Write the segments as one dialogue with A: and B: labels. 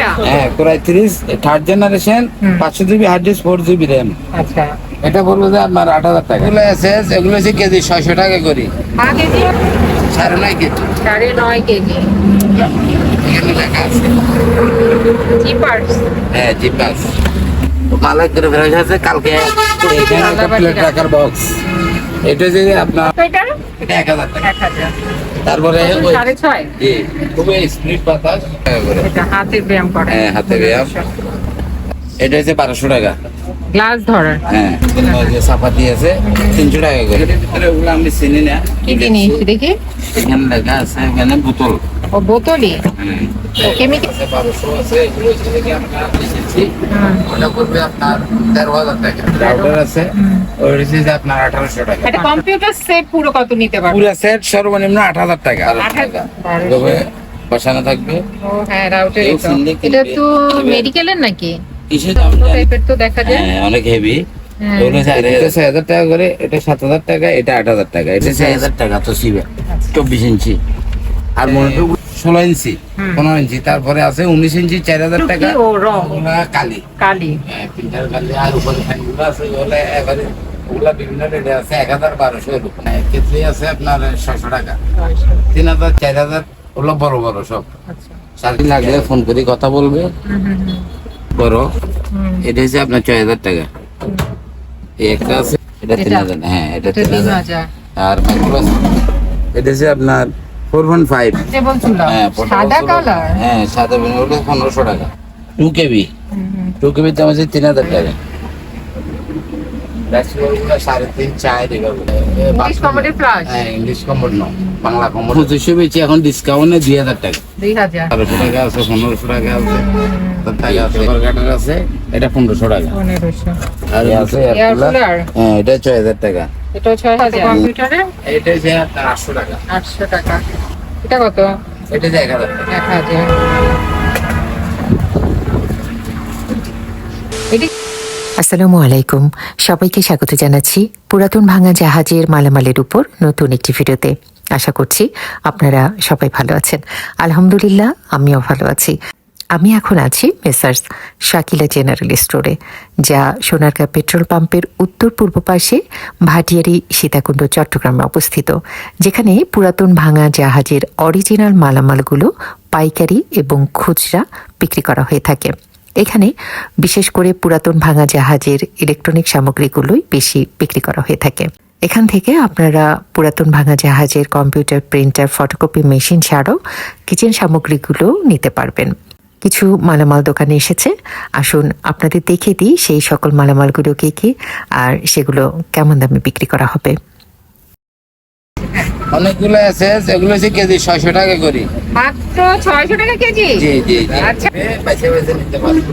A: এটা
B: হ্যাঁ কোরাই তিরিশ থার্ড জেনারেশন পাঁচশো GB hard disk four GB RAM
A: আচ্ছা।
B: এটা বলব যে আপনার আট হাজার টাকা। এগুলো আছে এগুলো হচ্ছে কেজি ছয়শো টাকা করি। সাড়ে নয় কেজি।
A: সাড়ে নয় কেজি।
B: এখানে লেখা আছে।
A: চিপার্স
B: হ্যাঁ করে ফেরা আছে কালকে এখানে একটা প্লেট রাখার বক্স এটা যে আপনার
A: এটা
B: এটা এক হাজার টাকা।
A: এক হাজার।
B: তারপরে
A: সাড়ে ছয়?
B: খুবই স্পিড বাতাস। টাকা
A: এটা হাতে ব্যায়াম করে।
B: হ্যাঁ, হাতে ব্যায়াম। এটা হচ্ছে বারোশো টাকা।
A: গ্লাস ধরার।
B: হ্যাঁ চাপাতি আছে তিনশো টাকা করে। ভিতরে ওগুলো আমি চিনি না।
A: কি জিনিস দেখি।
B: এখানে লেখা আছে এখানে বোতল।
A: ও বোতলই?
B: হ্যাঁ
A: কেমিক্যাল?
B: ওটা করবে আপনার তেরো হাজার টাকা। রাউটার আছে ওই হচ্ছে আপনার আঠারোশো টাকা।
A: এটা কম্পিউটার সেট পুরো কত নিতে পারবে?
B: পুরো সেট সর্বনিম্ন আট হাজার টাকা।
A: আট হাজার।
B: তবে বসানো থাকবে।
A: ও হ্যাঁ রাউটার। এটা তো মেডিকেলের নাকি?
B: কিসের দাম
A: টাইপের তো দেখা যায়।
B: হ্যাঁ অনেক হেভি
A: হ্যাঁ।
B: ছয় হাজার টাকা করে এটা সাত হাজার টাকা এটা আট হাজার টাকা এটা ছয় হাজার টাকা তো সিবে চব্বিশ ইঞ্চি। আর মনিটর ষোলো ইঞ্চি পনেরো ইঞ্চি। তারপরে আছে উনিশ ইঞ্চি চার হাজার টাকা কালি।
A: কালি।
B: হ্যাঁ, কালি। আর উপরে ফ্যানগুলো আছে ওগুলো এবারে ওগুলা বিভিন্ন রেটে আছে এক হাজার বারোশো এরকম। হ্যাঁ, আছে আপনার ছয়শো টাকা। তিন হাজার চার হাজার ওগুলো বড় বড় সব।
A: আচ্ছা।
B: সারাদিন লাগলে ফোন করে কথা বলবে। বড়। এটা হচ্ছে আপনার ছয় হাজার টাকা। এই একটা আছে এটা তিন হাজার। হ্যাঁ এটা তিন হাজার। আর এটা হচ্ছে আপনার ফোর ফাইভ।
A: টেবল চুলা?
B: হ্যাঁ
A: সাদা কালার
B: হ্যাঁ সাদা বেন হলে পনেরোশো টাকা। টু কেবি। টু কেবির দাম আছে তিন হাজার টাকা। হ্যাঁ পঁচিশশো বেচি এখন ডিসকাউন্টে দুই হাজার টাকা। টাকা আছে পনেরোশো টাকা আছে। আছে এটা পনেরোশো টাকা। আর আছে হ্যাঁ এটা ছয় হাজার টাকা।
A: ছয় হাজার? কম্পিউটারে?
B: এটা যে আটশো টাকা।
A: আটশো টাকা। এটা কত?
B: এটা যে এক হাজার
A: এক হাজার। এটি
C: আসসালামু আলাইকুম। সবাইকে স্বাগত জানাচ্ছি পুরাতন ভাঙা জাহাজের মালামালের উপর নতুন একটি ভিডিওতে। আশা করছি আপনারা সবাই ভালো আছেন। আলহামদুলিল্লাহ আমিও ভালো আছি। আমি এখন আছি মেসার্স শাকিলা জেনারেল স্টোরে, যা সোনারগাঁ পেট্রোল পাম্পের উত্তর পূর্ব পাশে ভাটিয়ারি সীতাকুণ্ড, চট্টগ্রামে অবস্থিত, যেখানে পুরাতন ভাঙা জাহাজের অরিজিনাল মালামালগুলো পাইকারি এবং খুচরা বিক্রি করা হয়ে থাকে। এখানে বিশেষ করে পুরাতন ভাঙা জাহাজের ইলেকট্রনিক সামগ্রীগুলোই বেশি বিক্রি করা হয়ে থাকে। এখান থেকে আপনারা পুরাতন ভাঙা জাহাজের কম্পিউটার প্রিন্টার ফটোকপি মেশিন ছাড়াও কিচেন সামগ্রীগুলো নিতে পারবেন। কিছু মালামাল দোকানে এসেছে। আসুন আপনাদের দেখে দিই সেই সকল মালামালগুলো কি কি আর সেগুলো কেমন দামে বিক্রি করা হবে।
B: অনেকগুলো আছে এগুলো হচ্ছে কেজি ছয়শো টাকা করি।
A: মাত্র ছয়শো টাকা কেজি?
B: জি
A: আচ্ছা।
B: বেছে বেছে নিতে পারবেন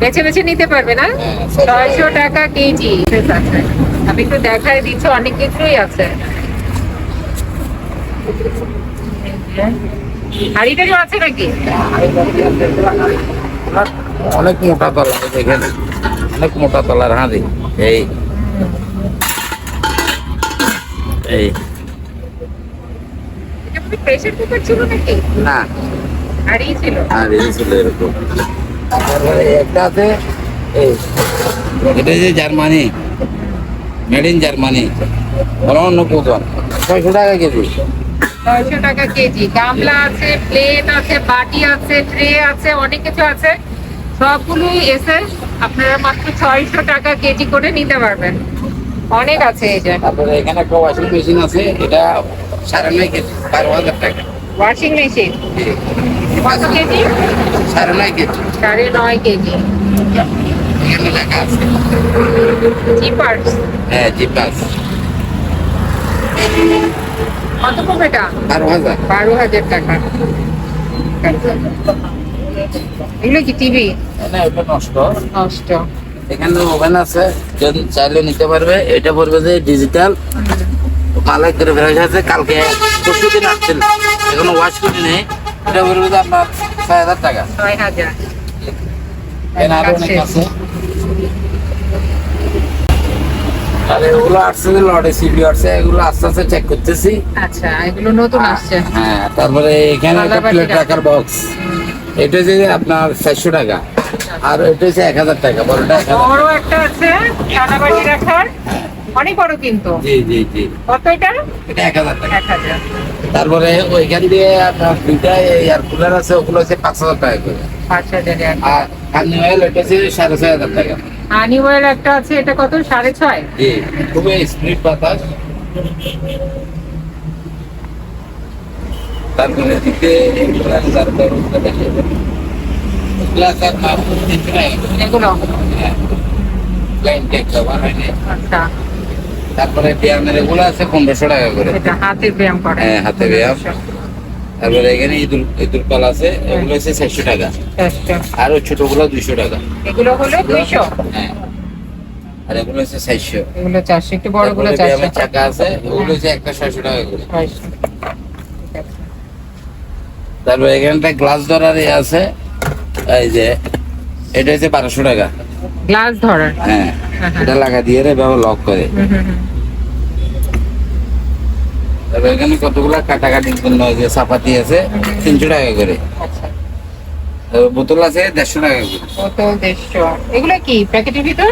A: বেছে বেছে নিতে পারবে না?
B: হ্যাঁ,
A: ছয়শো টাকা। কেজি। আমি একটু দেখাই দিচ্ছি অনেক কিছুই আছে। হাড়িটারিও আছে নাকি?
B: অনেক মোটা তলা দেখেন। অনেক মোটা তলার হাঁড়ি। এই। এই।
A: প্রেসার কুকার ছিল নাকি?
B: না।
A: হাড়ি ছিল।
B: আর ছিল এরকম। একটা আছে এই। এটা যে জার্মানি। Made in Germany. অন্য কোথাও ছয়শো টাকা কেজি।
A: ছয়শো টাকা কেজি। গামলা আছে প্লেট আছে বাটি আছে ট্রে আছে অনেক কিছু আছে। সবগুলোই এসে আপনারা মাত্র ছয়শো টাকা কেজি করে নিতে পারবেন। অনেক আছে এই যে।
B: তারপরে এখানে একটা ওয়াশিং মেশিন আছে এটা সাড়ে নয় কেজি বারো হাজার টাকা।
A: Washing machine. কত কেজি?
B: সাড়ে নয় কেজি।
A: সাড়ে নয় কেজি।
B: এখানে লেখা আছে।
A: চিপার্স
B: হ্যাঁ জি পাঁচ
A: কত পড়বে এটা?
B: বারো হাজার।
A: বারো হাজার টাকা। এগুলো কি টিভি?
B: না ওটা নষ্ট।
A: নষ্ট।
B: এখানে ওভেন আছে যদি চাইলে নিতে পারবে। এটা পড়বে যে ডিজিটাল মালাই করে ফেলা আছে কালকে পরশু দিন আসছিল। এখনও ওয়াশ করে নেই। এটা পড়বে যে আপনার ছয় হাজার টাকা।
A: ছয় হাজার।
B: এখানে আরও অনেক আছে। আর এগুলো আসছে যে লটে সিপি আসছে এগুলো আস্তে আস্তে চেক করতেছি।
A: আচ্ছা এগুলো নতুন আসছে।
B: হ্যাঁ তারপরে এখানে একটা প্লেট রাখার বক্স এটা হচ্ছে আপনার চারশো টাকা আর এটা হচ্ছে এক হাজার টাকা বড়টা
A: বড় একটা আছে কানাবাটি রাখার অনেক বড় কিন্তু।
B: জি জি জি।
A: কত এটা?
B: এটা এক হাজার টাকা।
A: এক হাজার।
B: তারপরে ওইখান দিয়ে আপনার দুইটা এয়ার কুলার আছে ওগুলো হচ্ছে পাঁচ হাজার টাকা করে।
A: পাঁচ হাজার
B: আর কান্নি অয়েল এটা হচ্ছে সাড়ে ছয় হাজার টাকা।
A: হানিওয়েল একটা আছে এটা কত? সাড়ে ছয়?
B: জি খুবই স্পিড বাতাস। তারপরে দিকে তারপরে হ্যাঁ।
A: আচ্ছা।
B: তারপরে ব্যায়ামের এগুলো আছে পনেরোশো টাকা করে।
A: এটা হাতে ব্যায়াম করে।
B: হ্যাঁ, হাতে ব্যায়াম। তারপরে এখানে ইঁদুর ইঁদুর পাল আছে এগুলো হচ্ছে চারশো টাকা। আর ওই ছোটগুলো দুইশো টাকা।
A: এগুলো হলো দুইশো?
B: হ্যাঁ। আর এগুলো হচ্ছে চারশো।
A: এগুলো চারশো একটু
B: বড়গুলো
A: চারশো।
B: চাকা আছে ওগুলো হচ্ছে একটা ছয়শো টাকা করে। তারপরে এখানটা গ্লাস ধরার এ আছে এই যে এটা হচ্ছে বারোশো টাকা।
A: গ্লাস ধরার।
B: হ্যাঁ এটা লাগা দিয়ে রে এভাবে লক করে। এখানে কতগুলো কাটাকাটির জন্য ওই যে চাপাতি আছে তিনশো টাকা করে।
A: আচ্ছা।
B: বোতল আছে দেড়শো টাকা করে।
A: বোতল দেড়শো। এগুলো কি প্যাকেটের ভিতর?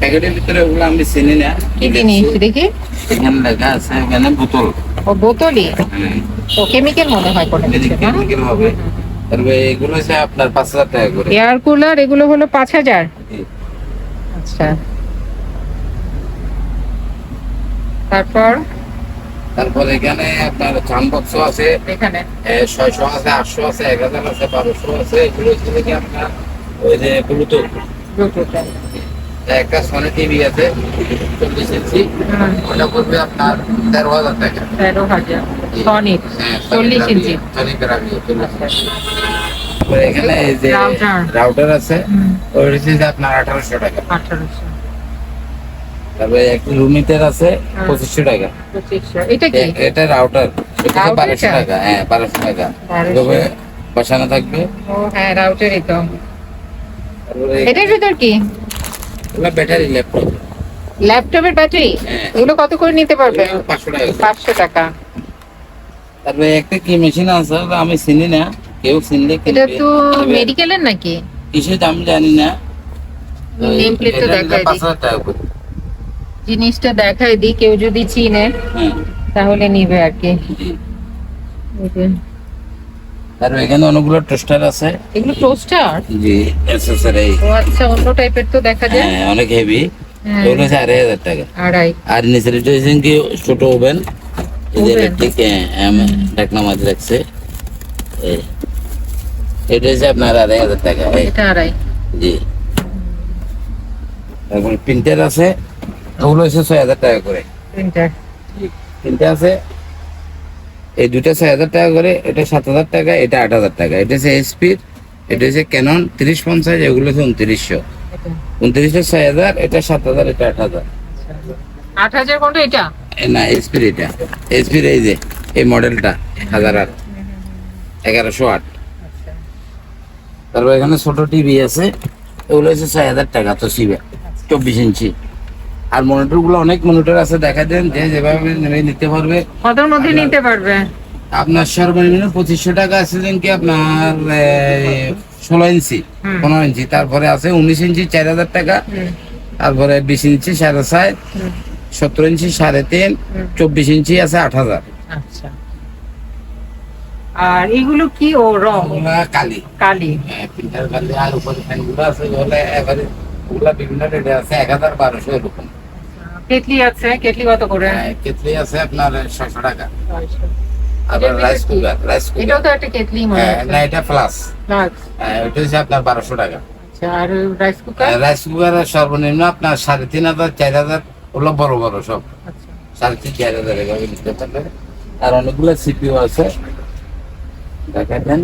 B: প্যাকেটের ভিতরে ওগুলো আমি চিনি না।
A: কি জিনিস দেখি।
B: এখানে লেখা আছে এখানে বোতল।
A: ও বোতলই?
B: হ্যাঁ।
A: ও কেমিক্যাল মনে হয় কোনো
B: কেমিক্যাল হবে। তারপরে এগুলো হচ্ছে আপনার পাঁচ হাজার টাকা করে।
A: এয়ার কুলার এগুলো হলো পাঁচ হাজার? আচ্ছা। তারপর?
B: তারপর এখানে আপনার চান বক্স আছে।
A: এখানে?
B: ছয়শো আছে আটশো আছে এক হাজার আছে বারোশো আছে এগুলো হচ্ছে আপনার ওই যে ব্লুটুথ একটা সোনি টিভি আছে চল্লিশ ইঞ্চি। ওটা পড়বে আপনার তেরো হাজার টাকা।
A: তেরো হাজার। সনির
B: হ্যাঁ,
A: চল্লিশ ইঞ্চি।
B: সনি Bravia, চল্লিশ।
A: আচ্ছা।
B: তারপরে এখানে এই যে রাউটার আছে ওই হচ্ছে যে আপনার আঠারোশো টাকা।
A: আঠারোশো।
B: তারপরে একটা রুমিটার আছে
A: হ্যাঁ।
B: পঁচিশশো টাকা।
A: এটা কি?
B: এটা রাউটার এটা বারোশো টাকা। হ্যাঁ বারোশো টাকা।
A: 1200
B: এভাবে বসানো থাকবে।
A: ও হ্যাঁ রাউটারই তো। এটার ভিতর কি?
B: ব্যাটারি ল্যাপটপ
A: ল্যাপটপের ব্যাটারি। এগুলো কত করে নিতে পারবে?
B: পাঁচশো টাকা
A: পাঁচশো টাকা।
B: তারপরে একটা কি মেশিন আছে আমি চিনি না। কেউ চিনলে
A: এটা। তো মেডিকেলের নাকি?
B: কিসের আমি জানি না।
A: Name plate তো দিই।
B: পাঁচ হাজার টাকা করে।
A: জিনিসটা দেখাই দিই কেউ যদি চিনে
B: হ্যাঁ
A: তাহলে নিবে আর কি।
B: আর এখানে অনেকগুলো টোস্টার আছে।
A: এগুলো টোস্টার?
B: জি এসএসআরআই
A: ও আচ্ছা অন্য টাইপের তো দেখা যায়।
B: হ্যাঁ অনেক হেভি।
A: হ্যাঁ,
B: এগুলো হচ্ছে আড়াই হাজার টাকা।
A: আড়াই।
B: আর নিচের এটা হচ্ছে কি ছোট ওভেন। এই যে
A: Oven?
B: ইলেকট্রিক ডাকনা মাঝে রাখছে। এটা হচ্ছে আপনার আড়াই হাজার টাকা।
A: এটা আড়াই।
B: জি। তারপরে প্রিন্টার আছে। ওগুলো হচ্ছে ছয় হাজার টাকা করে। তিনটে। আছে। এই দুইটা ছয় হাজার টাকা করে এটা সাত হাজার টাকা এটা আট হাজার টাকা। এটা হচ্ছে এসপির এটা হচ্ছে ক্যানন তিরিশ পঞ্চাশ এগুলো হচ্ছে উনত্রিশশো। উনত্রিশশো ছয় হাজার এটা সাত হাজার এটা আট হাজার।
A: আট হাজার কোনটা এটা?
B: না এসপির এটা। এসপির এই যে এই মডেলটা হাজার আট। এগারোশো আট।
A: আচ্ছা।
B: তারপর এখানে ছোট টিভি আছে এগুলো হচ্ছে ছয় হাজার টাকা তো সিবে চব্বিশ ইঞ্চি। আর মনিটরগুলো অনেক মনিটর আছে দেখা দেন যে যেভাবে নেবে নিতে পারবে।
A: কতর মধ্যে নিতে পারবে।
B: আপনার সর্বনিম্ন পঁচিশশো টাকা আছে যেন কি আপনার ষোলো ইঞ্চি পনেরো ইঞ্চি। তারপরে আছে উনিশ ইঞ্চি চার হাজার টাকা। তারপরে বিশ ইঞ্চি সাড়ে
A: হুম,
B: সতেরো ইঞ্চি সাড়ে তিন চব্বিশ ইঞ্চি আছে আট হাজার।
A: আচ্ছা। আর এগুলো কি ও রং?
B: কালি।
A: কালি।
B: প্রিন্টার কালি আর উপরে ফ্যানগুলো আছে ওগুলো এবারে ওগুলা বিভিন্ন রেটে আছে এক হাজার বারোশো এরকম।
A: কেটলি আছে কেটলি কত করে?
B: হ্যাঁ, কেতলি আছে আপনার ছশো টাকা।
A: ছয়শো।
B: আর
A: এটার
B: রাইস কুকার রাইস
A: এটাও তো একটা কেটলি মনে
B: না এটা প্লাস
A: Plus।
B: ওটা হচ্ছে আপনার বারোশো টাকা।
A: আচ্ছা আর রাইস কুকার
B: রাইস কুকারের সর্বনিম্ন আপনার সাড়ে তিন হাজার চার হাজার ওগুলো বড় বড় সব।
A: আচ্ছা।
B: সাড়ে তিন চার হাজার এভাবে নিতে পারবে আর অনেকগুলো সিপিও আছে। দেখা দেন।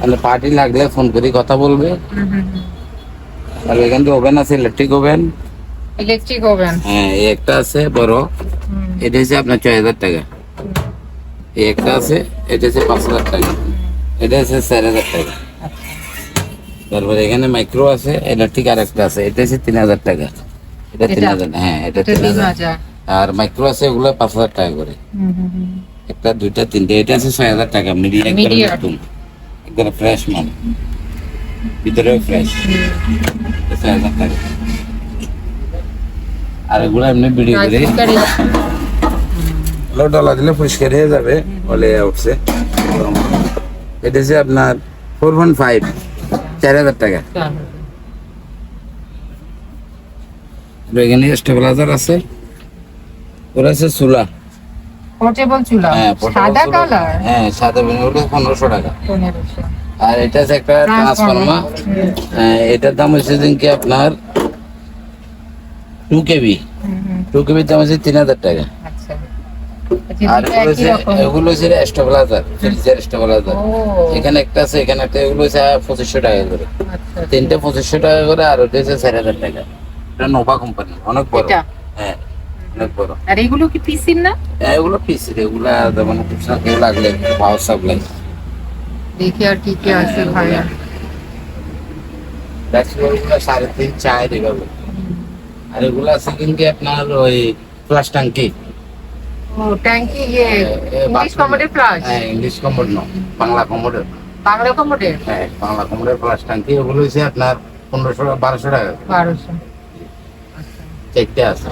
B: তাহলে পার্টি লাগলে ফোন করে কথা বলবে। আর এখান থেকে ওভেন আছে ইলেকট্রিক ওভেন
A: ইলেকট্রিক ওভেন
B: হ্যাঁ এই একটা আছে বড় এটা হচ্ছে আপনার ছয় হাজার টাকা। এই একটা আছে এটা হচ্ছে পাঁচ হাজার টাকা। এটা হচ্ছে চার হাজার টাকা। তারপরে এখানে মাইক্রো আছে ইলেকট্রিক আর একটা আছে এটা হচ্ছে তিন হাজার টাকা। এটা তিন হাজার হ্যাঁ এটা
A: এটা
B: তিন হাজার। আর মাইক্রো আছে এগুলো পাঁচ হাজার টাকা করে। একটা দুইটা তিনটে এটা আছে ছয় হাজার টাকা
A: Medium।
B: নতুন। একবারে ফ্রেশ মাল। ভিতরেও ফ্রেশ ছয় হাজার টাকা। আর এগুলো এমনি বিড়ি করে ডলা দিলে পরিষ্কার হয়ে যাবে বলে উঠছে এটা হচ্ছে আপনার ফোর পয়েন্ট ফাইভ চার হাজার টাকা। এখানে স্টেবিলাইজার আছে। ওরা আছে চুলা।
A: পোর্টেবল চুলা?
B: হ্যাঁ
A: সাদা কালার
B: হ্যাঁ সাদা বিনিয়োগ পনেরোশো টাকা। আর এটা আছে একটা ট্রান্সফর্মার এটার দাম হচ্ছে দিন কি আপনার টু কেবি টু কেবির দাম হচ্ছে তিন হাজার টাকা।
A: আচ্ছা।
B: আর
A: আচ্ছা,
B: এগুলো হচ্ছে স্টেবিলাইজার ফ্রিজের স্টেবিলাইজার এখানে একটা আছে এখানে একটা এগুলো হচ্ছে পঁচিশশো টাকা করে।
A: আচ্ছা
B: তিনটে পঁচিশশো টাকা করে আর ওটা হচ্ছে চার হাজার টাকা। এটা নোভা কোম্পানি অনেক বড়। হ্যাঁ অনেক বড়।
A: আর এগুলো কি পিসির না?
B: হ্যাঁ, এগুলো পিস এগুলা যেমন কেউ লাগলে পাওয়ার সাপ্লাই
A: দেখি আর কি কি আছে ভাইয়া।
B: সাড়ে তিন চার এভাবে। আর এগুলো আছে কিন্তু আপনার ওই ফ্লাশ ট্যাঙ্কি
A: ট্যাঙ্কি ইয়ে ইংলিশ কমোডের প্লাস
B: হ্যাঁ ইংলিশ কমোড ন বাংলা কমোডের
A: বাংলা কমোডের
B: হ্যাঁ বাংলা কমোডের ফ্লাশ ট্যাঙ্কি ওগুলো হচ্ছে আপনার পনেরোশো বারোশো টাকা
A: বারোশো।
B: চারটে আছে।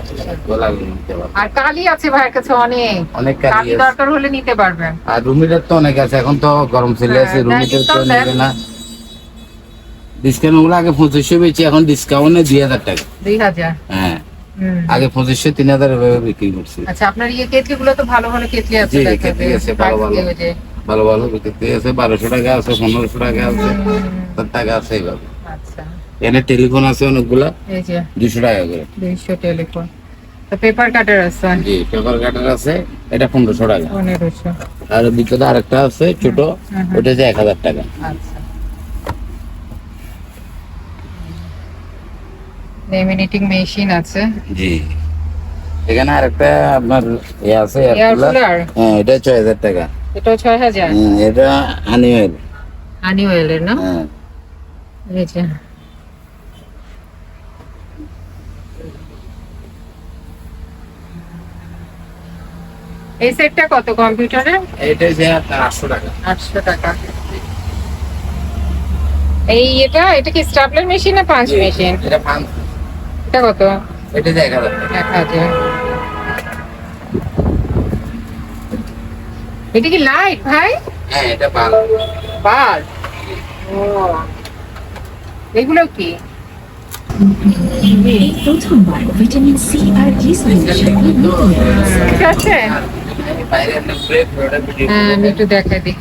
A: আর কালি আছে ভাইয়ের কাছে অনেক। কালি দরকার হলে নিতে পারবেন।
B: আর রুমিটার তো অনেক আছে এখন তো গরম ছেলে আছে রুমিটার তো নেবে না। ডিসকাউন্টগুলো আগে পঁচিশশো বেচি এখন ডিসকাউন্টে দুই হাজার টাকা।
A: দুই হাজার?
B: হ্যাঁ। আগে পঁচিশশো তিন হাজার এভাবে বিক্রি করছি।
A: আচ্ছা আপনার ইয়ে কেটলি গুলো তো ভালো ভালো কেটলি আছে
B: জি, কেটলি আছে, ভালো ভালো। ভালো ভালো আছে বারোশো টাকা আছে পনেরোশো টাকা আছে সত্তর টাকা আছে এইভাবে।
A: আচ্ছা।
B: এখানে টেলিফোন আছে অনেকগুলা দুশো টাকা করে।
A: দুইশো টেলিফোন। পেপার কাটার আছে?
B: জি পেপার কাটার আছে এটা পনেরোশো টাকা।
A: পনেরোশো।
B: আর ভিতরে আরেকটা আছে ছোট। ওটা হচ্ছে এক হাজার টাকা।
A: আচ্ছা। লেমিনেটিং মেশিন আছে।
B: জি। এখানে আরেকটা আপনার ইয়ে আছে
A: এয়ার কুলার।
B: হ্যাঁ এটা ছয় হাজার টাকা।
A: এটাও ছয় হাজার
B: হুম, এটা অয়েল
A: হানি ওয়েলের না?
B: হ্যাঁ।
A: এই যে। এই সেটটা কত কম্পিউটারে
B: এটা যে আপনার আটশো টাকা।
A: আটশো টাকা। এই এটা এটা কি স্টাপলার মেশিন না পাঁচ মেশিন
B: এটা পাঁচ
A: এটা কত?
B: এটা এক হাজার
A: এক হাজার। এটা কি লাইট ভাই?
B: হ্যাঁ এটা বাল
A: বাল ও। এগুলো কি?
D: প্রথমবার ভিটামিন সি আর জি
A: ঠিক আছে। হ্যাঁ আমি একটু দেখাই দিই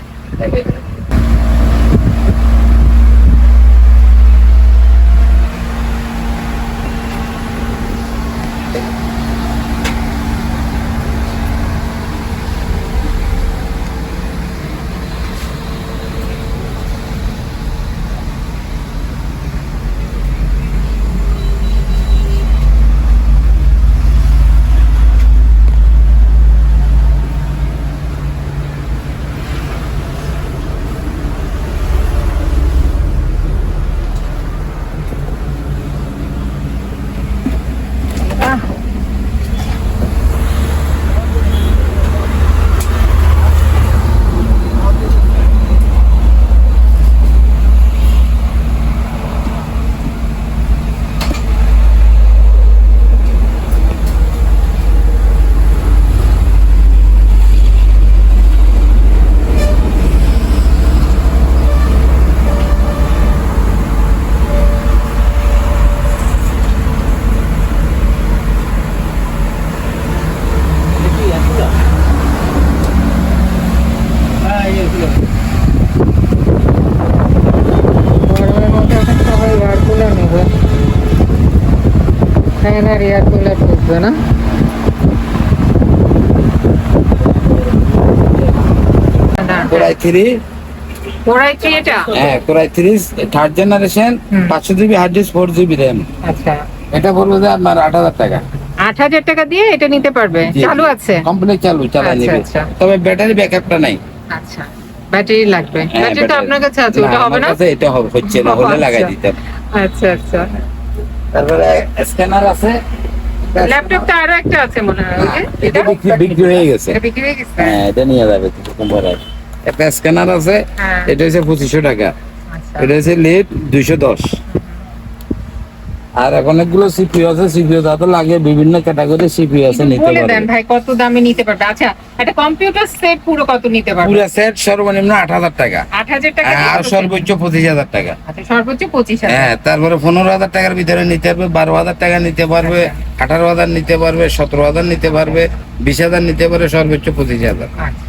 A: আহ। গরমের মধ্যে এখন সবাই এয়ার কুলার নেবে ফ্যান আর এয়ার কুলার ঢুকবে না
B: কোরাই থ্রি হ্যাঁ core i three third generation পাঁচশো GB hard disk four GB RAM
A: আচ্ছা।
B: এটা বলব যে আপনার আট হাজার টাকা।
A: আট হাজার টাকা দিয়ে এটা নিতে পারবে? চালু আছে?
B: কমপ্লিট চালু চালাই
A: আচ্ছা,
B: নেবে।
A: আচ্ছা।
B: তবে ব্যাটারি ব্যাকআপটা নাই।
A: আচ্ছা ব্যাটারি লাগবে।
B: হ্যাঁ,
A: ব্যাটারিটা আপনার কাছে আছে ওটা হবে না?
B: এটা হবে হচ্ছে না হলে লাগাই
A: আচ্ছা। আচ্ছা আচ্ছা।
B: তারপরে স্ক্যানার আছে।
A: ল্যাপটপটা আরও একটা আছে মনে হয়
B: এটা বিক্রি হয়ে গেছে।
A: এটা বিক্রি হয়ে গেছে?
B: হ্যাঁ এটা নিয়ে যাবে একটা স্ক্যানার আছে
A: হ্যাঁ।
B: এটা হচ্ছে পঁচিশশো টাকা।
A: আচ্ছা।
B: এটা হচ্ছে লিড দুইশো দশ। আর এখন অনেকগুলো আছে তাতে লাগে বিভিন্ন ক্যাটাগরি আছে নিতে
A: দেন
B: পারবে।
A: ভাই কত দামে নিতে পারবে? আচ্ছা একটা কম্পিউটার সেট পুরো কত নিতে পারবে?
B: পুরো সেট সর্বনিম্ন আট হাজার টাকা।
A: আট হাজার টাকা
B: আর সর্বোচ্চ পঁচিশ হাজার টাকা।
A: আচ্ছা সর্বোচ্চ পঁচিশ হাজার।
B: হ্যাঁ তারপরে পনেরো হাজার টাকার ভিতরে নিতে পারবে বারো হাজার টাকা নিতে পারবে আঠারো হাজার নিতে পারবে সতেরো হাজার নিতে পারবে বিশ হাজার নিতে পারবে সর্বোচ্চ পঁচিশ হাজার।
A: আচ্ছা,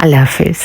C: আল্লাহ হাফেজ